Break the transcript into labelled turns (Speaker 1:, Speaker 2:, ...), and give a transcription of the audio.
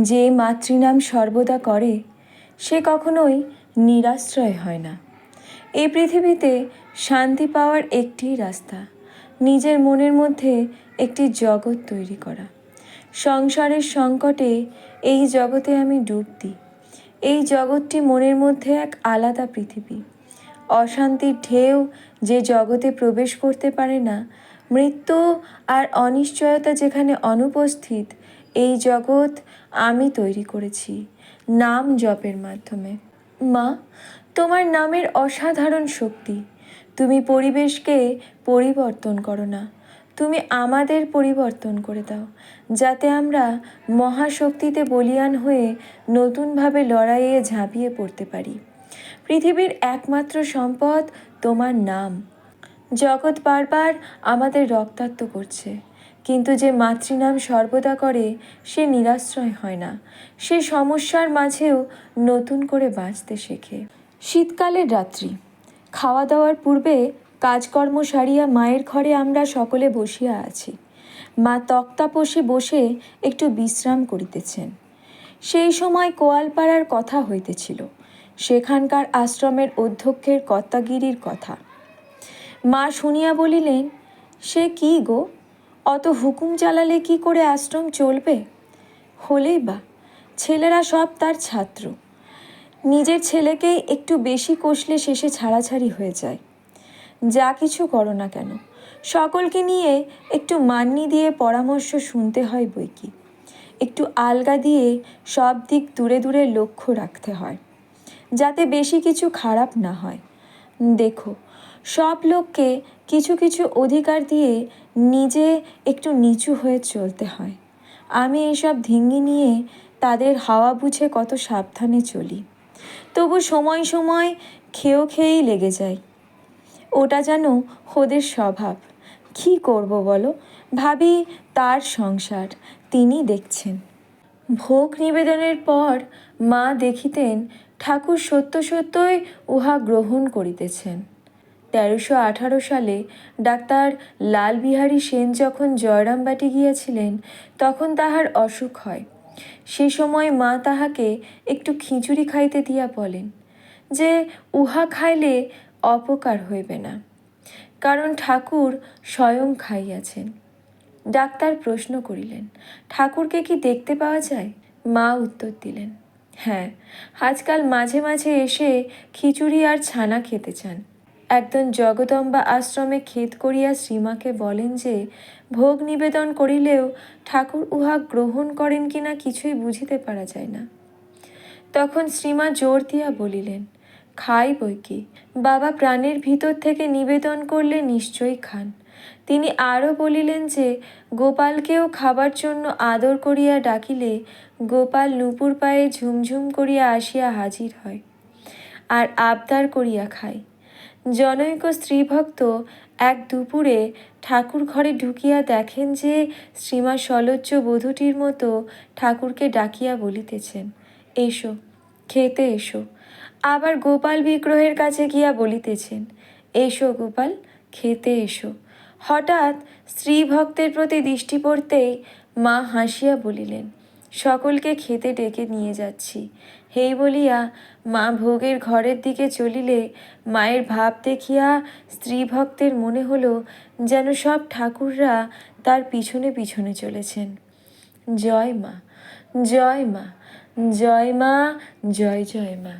Speaker 1: যে মাতৃনাম সর্বদা করে, সে কখনোই নিরাশ্রয় হয় না। এই পৃথিবীতে শান্তি পাওয়ার একটিই রাস্তা, নিজের মনের মধ্যে একটি জগৎ তৈরি করা। সংসারের সংকটে এই জগতে আমি ডুব দিই। এই জগৎটি মনের মধ্যে এক আলাদা পৃথিবী। অশান্তির ঢেউ যে জগতে প্রবেশ করতে পারে না, মৃত্যু আর অনিশ্চয়তা যেখানে অনুপস্থিত এই জগৎ আমি তৈরি করেছি, নাম জপের মাধ্যমে। মা, তোমার নামের অসাধারণ শক্তি। তুমি পরিবেশকে পরিবর্তন করো না। তুমি আমাদের পরিবর্তন করে দাও, যাতে আমরা মহাশক্তিতে বলিয়ান হয়ে নতুনভাবে লড়াইয়ে ঝাঁপিয়ে পড়তে পারি। পৃথিবীর একমাত্র সম্পদ তোমার নাম। জগৎ বারবার আমাদের রক্তাক্ত করছে। কিন্তু যে মাতৃনাম সর্বদা করে, সে নিরাশ্রয় হয় না। সে সমস্যার মাঝেও নতুন করে বাঁচতে শেখে। শীতকালের রাত্রি। খাওয়া দাওয়ার পূর্বে কাজকর্ম সারিয়া মায়ের ঘরে আমরা সকলে বসিয়া আছি। মা তক্তাপোষে বসে একটু বিশ্রাম করিতেছেন। সেই সময় কোয়ালপাড়ার কথা হইতেছিল, সেখানকার আশ্রমের অধ্যক্ষের কর্তাগিরির কথা। মা শুনিয়া বলিলেন, সে কি গো? অত হুকুম চালালে কি করে আশ্রম চলবে? হলেই বা, ছেলেরা সব তার ছাত্র। নিজের ছেলেকেই একটু বেশি কষলে শেষে ছাড়াছাড়ি হয়ে যায়। যা কিছু করো না কেন, সকলকে নিয়ে একটু মান্নি দিয়ে পরামর্শ শুনতে হয় বই কি। একটু আলগা দিয়ে সব দিক দূরে দূরে লক্ষ্য রাখতে হয়, যাতে বেশি কিছু খারাপ না হয়। দেখো সব লোককে কিছু কিছু অধিকার দিয়ে নিজে একটু নিচু হয়ে চলতে হয়। আমি এইসব ধিঙ্গি নিয়ে তাদের হাওয়া বুঝে কত সাবধানে চলি। তবু সময় সময় খেয়েও খেয়েই লেগে যায় ওটা যেন ওদের স্বভাব। কি করব বলো? ভাবি তার সংসার তিনি দেখছেন। ভোগ নিবেদনের পর মা দেখিতেন ঠাকুর সত্য সত্যই উহা গ্রহণ করিতেছেন। তেরোশো আঠারো সালে ডাক্তার লালবিহারী সেন যখন জয়রামবাটি গিয়াছিলেন, তখন তাহার অসুখ হয়। সে সময় মা তাহাকে একটু খিচুড়ি খাইতে দিয়া বলেন যে, উহা খাইলে অপকার হইবে না, কারণ ঠাকুর স্বয়ং খাইয়াছেন। ডাক্তার প্রশ্ন করিলেন, ঠাকুরকে কি দেখতে পাওয়া যায়? মা উত্তর দিলেন হ্যাঁ আজকাল মাঝে মাঝে এসে খিচুড়ি আর ছানা খেতে চান। একজন জগদম্বা আশ্রমে ক্ষেত করিয়া শ্রীমাকে বলেন যে, ভোগ নিবেদন করিলেও ঠাকুর উহা গ্রহণ করেন কিনা কিছুই বুঝিতে পারা যায় না। তখন শ্রীমা জোর দিয়া বলিলেন খাই বই কি? বাবা প্রাণের ভিতর থেকে নিবেদন করলে নিশ্চয়ই খান। তিনি আরও বলিলেন যে, গোপালকেও খাবার জন্য আদর করিয়া ডাকিলে গোপাল নুপুর পায়ে ঝুমঝুম করিয়া আসিয়া হাজির হয়, আর আবদার করিয়া খায়। জনৈক স্ত্রীভক্ত এক দুপুরে ঠাকুর ঘরে ঢুকিয়া দেখেন যে শ্রীমা সলজ্জ বধূটির মতো ঠাকুরকে ডাকিয়া বলিতেছেন, এসো, খেতে এসো। আবার গোপাল বিগ্রহের কাছে গিয়া বলিতেছেন, এসো গোপাল, খেতে এসো। হঠাৎ স্ত্রী ভক্তের প্রতি দৃষ্টি পড়তেই মা হাসিয়া বলিলেন, সকলকে খেতে ডেকে নিয়ে যাচ্ছি। হেই বলিয়া মা ভোগের ঘরের দিকে চলিলে মায়ের ভাব দেখিয়া স্ত্রীভক্তের মনে হলো যেন সব ঠাকুররা তার পিছনে পিছনে চলেছেন। জয় মা জয় মা জয় মা, জয় জয় মা।